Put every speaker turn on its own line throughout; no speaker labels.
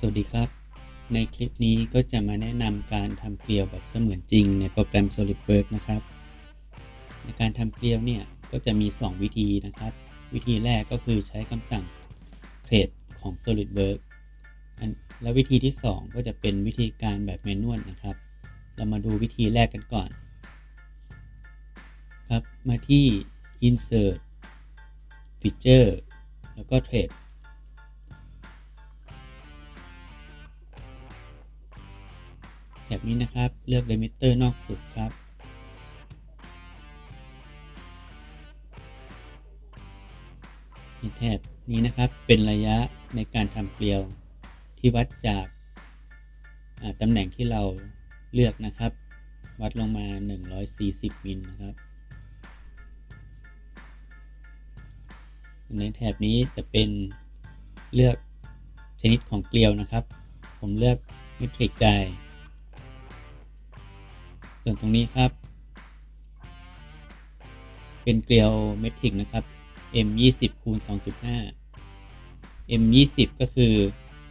สวัสดีครับ ในคลิปนี้ก็จะมาแนะนำการทำเกลียวแบบเสมือนจริงในโปรแกรม SolidWorks นะครับ ในการทำเกลียวเนี่ยก็จะมี 2 วิธีนะครับ วิธีแรกก็คือใช้คำสั่ง create ของ SolidWorks และวิธีที่ 2 ก็จะเป็นวิธีการแบบแมนนวลนะครับ เรามาดูวิธีแรกกันก่อน ครับ มาที่ insert feature แล้วก็ trade แถบนี้นะครับเลือก limiter นอกสุดครับ แถบนี้นะครับเป็นระยะในการทำเกลียวที่วัดจากตำแหน่งที่เราเลือกนะครับ วัดลงมา 140 มิลนะครับ ในแถบนี้จะเป็นเลือกชนิดของเกลียวนะครับ ผมเลือก metric die ส่วนตรงนี้ครับ เป็นเกลียวเมทริกนะครับ M 2 0คูณ2.5 M 2 0ก็คือ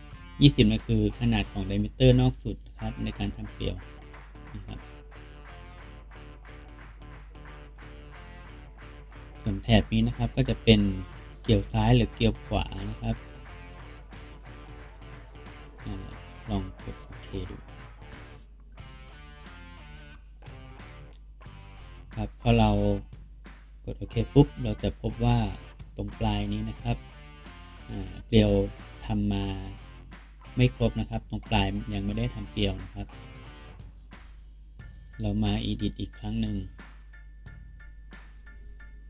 20นั่นคือขนาดของไดเมเตอร์นอกสุดครับในการทำเกลียวนะครับส่วนแถบนี้นะครับก็จะเป็นเกลียวซ้ายหรือเกลียวขวานะครับลองกดโอเคดู อเรากดโอเคปุ๊บเราจะพบว่าตรงปลายนี้นะครับเกลียวทำมาไม่ครบนะครับ ตรงปลายยังไม่ได้ทำเกลียวนะครับ เรามา edit อีกครั้งหนึ่ง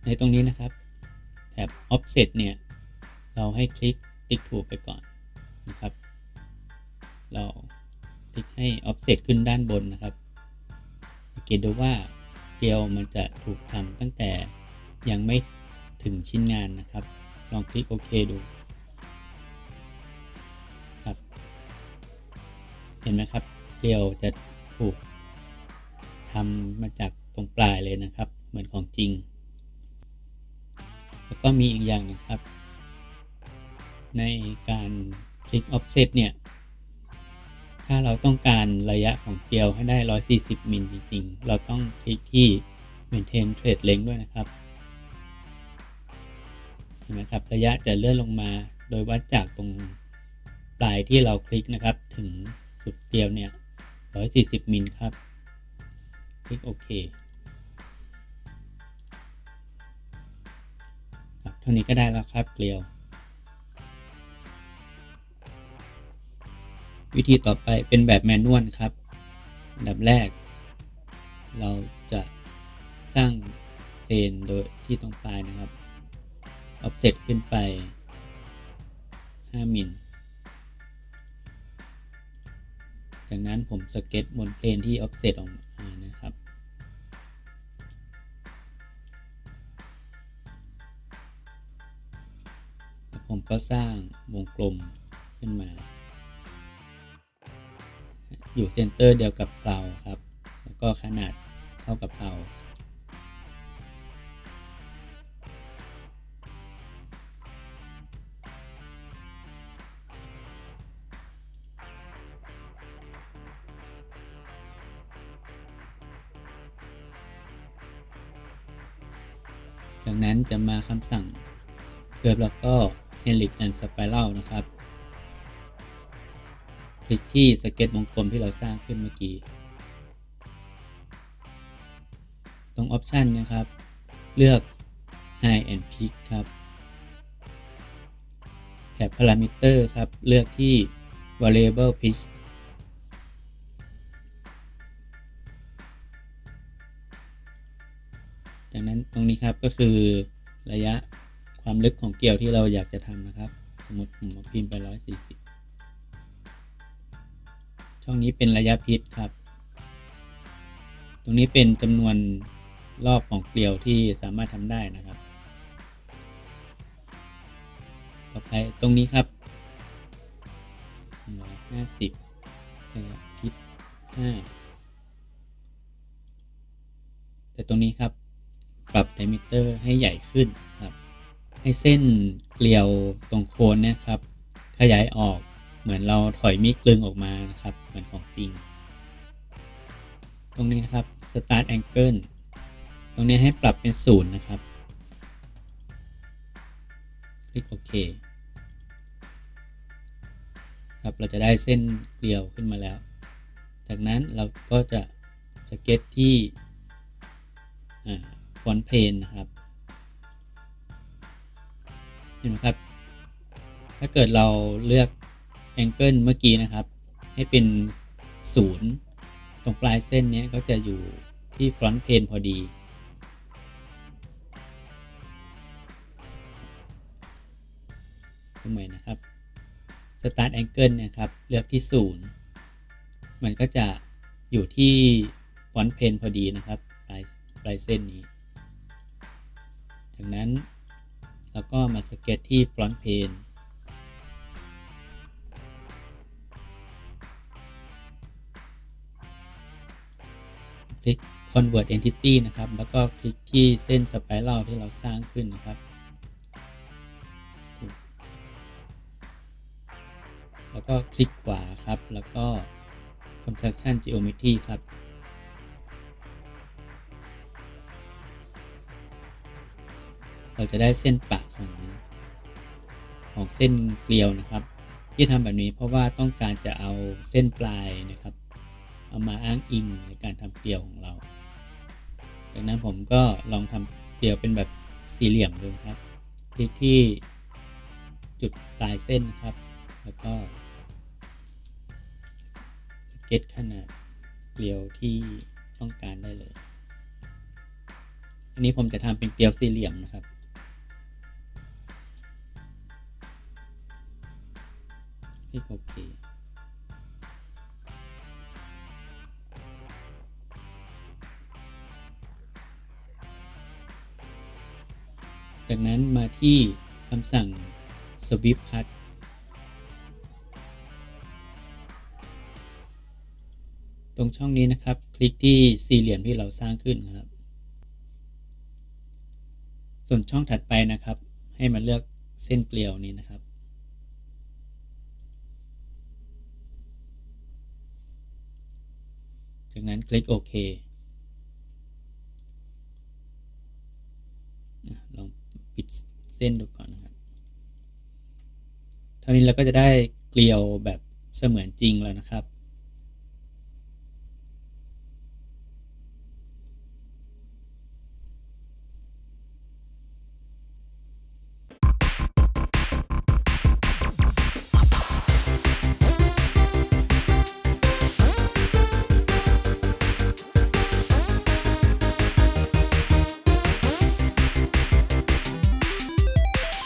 ในตรงนี้นะครับแถบ offset เนี่ย เราให้คลิกติ๊กถูกไปก่อนนะครับ เราคลิกให้ offset ขึ้นด้านบนนะครับสังเกตดูว่า เกลียวมันจะถูกทำตั้งแต่ยังไม่ถึงชิ้นงานนะครับ ลองคลิกโอเคดูครับ เห็นไหมครับ เกลียวจะถูกทำมาจากตรงปลายเลยนะครับ เหมือนของจริง แล้วก็มีอีกอย่างนะครับ ในการคลิก offset เนี่ย ถ้าเราต้องการระยะของเกลียวให้ได้ 140 มิลจริง ๆ เราต้องคลิกที่ maintain trade length ด้วยนะครับ เห็นไหมครับ ระยะจะเลื่อนลงมาโดยวัดจากตรงปลายที่เราคลิกนะครับ ถึงสุดเกลียวเนี่ย 140 มิลครับ คลิกโอเคครับเท่านี้ก็ได้แล้วครับเกลียว วิธีต่อไปเป็นแบบแมนนวลครับอันดับแรก เราจะสร้างเพนโดยที่ตรงปลายนะครับ offset ขึ้นไป 5มิลจากนั้นผมสเก็ตบนเพลนที่ offset ออกมานะครับ ผมก็สร้างวงกลมขึ้นมา อยู่เซนเตอร์เดียวกับเพลาครับ แล้วก็ขนาดเท่ากับเพลาจากนั้นจะมาคำสั่งเคอร์แล้วก็ Helix and Spiral นะครับ คลิกที่สเก็ตวงกลมที่เราสร้างขึ้นเมื่อกี้ ตรงออปชันนะครับ เลือก High and Peak ครับ แถบ Parameter ครับ เลือกที่ Variable Pitch จากนั้นตรงนี้ครับก็คือระยะความลึกของเกลียวที่เราอยากจะทำนะครับ สมมติผมพิมพ์ไป 140 ช่องนี้เป็นระยะพิษครับ ตรงนี้เป็นจำนวนรอบของเกลียวที่สามารถทำได้นะครับ ต่อไปตรงนี้ครับ150ระยะพิษ5แต่ตรงนี้ครับปรับไดมิเตอร์ให้ใหญ่ขึ้นครับ ให้เส้นเกลียวตรงโคนนะครับ ขยายออก เหมือนเราถอยมีดกลึงออกมานะครับ เหมือนของจริง ตรงนี้นะครับ start angle ตรงนี้ให้ปรับเป็นศูนย์นะครับ คลิกโอเคครับเราจะได้เส้นเกลียวขึ้นมาแล้ว จากนั้นเราก็จะสเก็ตที่ฟอนต์เพนนะครับเห็นไหมครับ ถ้าเกิดเราเลือก แองเกิลเมื่อกี้นะครับ ให้เป็นศูนย์ตรงปลายเส้นนี้ก็จะอยู่ที่ฟรอนต์เพนพอดีทำไมนะครับ Start Angle นะครับ เลือกที่ศูนย์มันก็จะอยู่ที่ฟอนต์เพนพอดีนะครับปลายปลายเส้นนี้จากนั้นเราก็มาสเก็ตที่ฟรอนต์เพน convert entity นะครับ แล้วก็คลิกที่เส้นสไปรัลที่เราสร้างขึ้นนะครับ แล้วก็คลิกขวาครับ แล้วก็ construction geometry ครับเราจะได้เส้นปะของของเส้นเกลียวนะครับ ที่ทำแบบนี้เพราะว่าต้องการจะเอาเส้นปลายนะครับ เอามาอ้างอิงในการทำเกลียวของเรา จากนั้นผมก็ลองทำเกลียวเป็นแบบสี่เหลี่ยมดูครับคลิกที่จุดปลายเส้นนะครับ แล้วก็เก็ตขนาดเกลียวที่ต้องการได้เลย อันนี้ผมจะทำเป็นเกลียวสี่เหลี่ยมนะครับคลิกโอเค จากนั้นมาที่คำสั่ง sweep cut ตรงช่องนี้นะครับ คลิกที่สี่เหลี่ยมที่เราสร้างขึ้นครับ ส่วนช่องถัดไปนะครับ ให้มาเลือกเส้นเกลียวนี้นะครับ จากนั้นคลิกโอเค ลอง ปิดเส้นดูก่อนนะครับ เท่านี้เราก็จะได้เกลียวแบบเสมือนจริงแล้วนะครับ